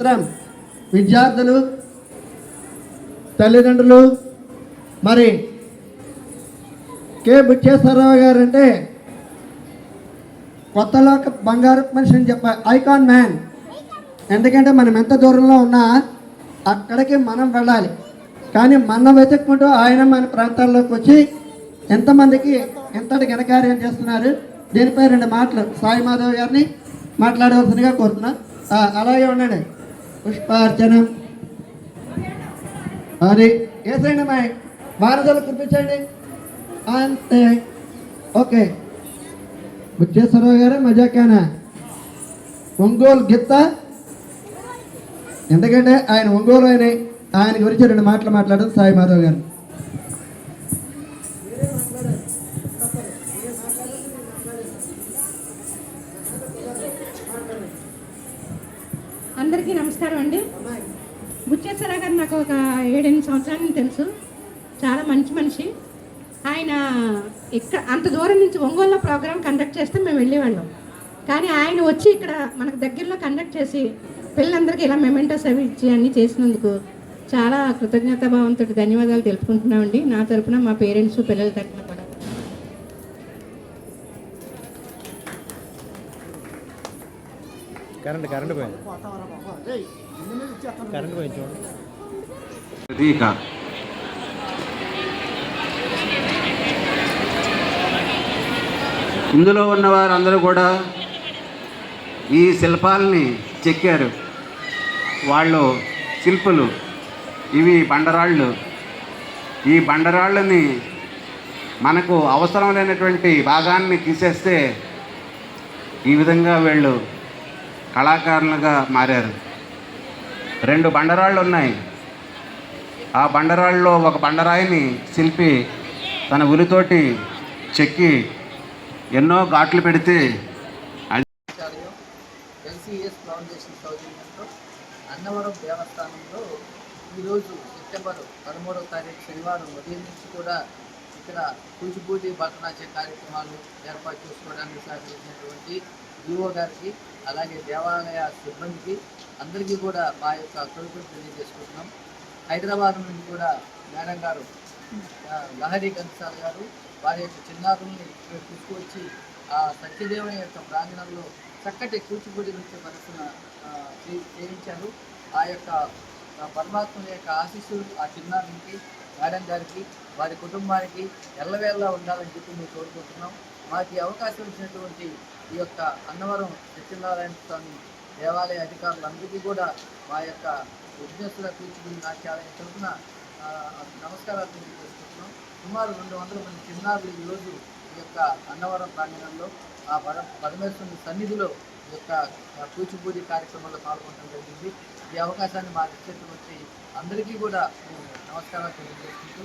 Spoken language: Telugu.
మాత్రం విద్యార్థులు తల్లిదండ్రులు మరి కే. బుచ్చేశ్వరరావు గారు అంటే కొత్తలోక బంగారు మనిషి అని చెప్ప ఐకాన్ మ్యాన్. ఎందుకంటే మనం ఎంత దూరంలో ఉన్నా అక్కడికి మనం వెళ్ళాలి. కానీ మనం వెతుక్కుంటూ ఆయన మన ప్రాంతాల్లోకి వచ్చి ఎంతమందికి ఎంతటి ఘనకార్యం చేస్తున్నారు దీనిపై రెండు మాటలు సాయి మాధవ్ గారిని మాట్లాడవలసిందిగా కోరుతున్నా. అలాగే ఉండండి. పుష్పార్చనం. అది వేసేయండి మా వారధులు కురిపించండి. అంతే. ఓకే. బుచ్చేశ్వరరావు గారు మజాకానా? ఒంగోలు గిత్త. ఎందుకంటే ఆయన ఒంగోలు ఆయన. ఆయన గురించి రెండు మాటలు మాట్లాడడం సాయి మాధవ్ గారు. అందరికీ నమస్కారం అండి. బుచ్చేశ్వర గారు నాకు ఒక ఏడెనిమిది సంవత్సరాల నుంచి తెలుసు. చాలా మంచి మనిషి. ఆయన ఇక్కడ అంత దూరం నుంచి ఒంగోలులో ప్రోగ్రామ్ కండక్ట్ చేస్తే మేము వెళ్ళేవాళ్ళం. కానీ ఆయన వచ్చి ఇక్కడ మనకు దగ్గరలో కండక్ట్ చేసి పిల్లలందరికీ ఇలా మెమెంటోస్ అవి ఇచ్చి అన్నీ చేసినందుకు చాలా కృతజ్ఞతాభావంతో ధన్యవాదాలు తెలుపుకుంటున్నామండి. నా తరపున మా పేరెంట్స్ పిల్లల తరపున కూడా కరెంట్ కరెంట్ పోయింది. కరెంట్ పోయింది చూడండి ఇందులో ఉన్న వారందరూ కూడా ఈ శిల్పాలని చెక్కారు. వాళ్ళు శిల్పులు. ఇవి బండరాళ్ళు. ఈ బండరాళ్ళని మనకు అవసరం లేనటువంటి భాగాన్ని తీసేస్తే ఈ విధంగా వీళ్ళు కళాకారులుగా మారారు. రెండు బండరాళ్ళు ఉన్నాయి. ఆ బండరాళ్ళలో ఒక బండరాయిని శిల్పి తన ఉలితోటి చెక్కి ఎన్నో ఘాట్లు పెడితే ఎల్సిఎస్ ఫౌండేషన్ సౌజన్యంతో అన్నవరం దేవస్థానంలో ఈరోజు సెప్టెంబర్ పదమూడవ తారీఖు శనివారం ఉదయం నుంచి కూడా ఇక్కడ కూచిపూటి భరతనాట్య కార్యక్రమాలు ఏర్పాటు చేసుకోవడానికి సహకరించినటువంటి ఈఓ గారికి అలాగే దేవాలయ సిబ్బందికి అందరికీ కూడా మా యొక్క కృతజ్ఞతలు తెలియజేసుకుంటున్నాం. హైదరాబాద్ నుండి కూడా మేడం గారు లహరి గన్సాల్ గారు వారి యొక్క చిన్నారుల్ని ఇక్కడ తీసుకువచ్చి ఆ సత్యదేవుని యొక్క ప్రాంగణంలో చక్కటి కూచిపూడి నృత్య ప్రదర్శన చేయించారు. ఆ యొక్క పరమాత్మ యొక్క ఆశీస్సులు ఆ చిన్నారునికి మేడం గారికి వారి కుటుంబానికి ఎల్లవేళలా ఉండాలని చెప్పి మేము కోరుకుంటున్నాం. మాకు ఈ అవకాశం ఇచ్చినటువంటి ఈ యొక్క అన్నవరం సత్యనారాయణ స్వామి దేవాలయ అధికారులందరికీ కూడా మా యొక్క విఘ్నేశ్వర కూచిపూడి నాట్యాలయం తరఫున నమస్కారాలు తెలియజేసుకుంటున్నాం. సుమారు రెండు వందల మంది చిన్నారులు ఈరోజు ఈ యొక్క అన్నవరం ప్రాంగణంలో ఆ పర పరమేశ్వరుని సన్నిధిలో ఈ యొక్క కూచిపూడి కార్యక్రమంలో పాల్గొనడం జరిగింది. ఈ అవకాశాన్ని మాకు ఇచ్చేటువంటి అందరికీ కూడా మేము నమస్కారాలు తెలియజేసుకుంటూ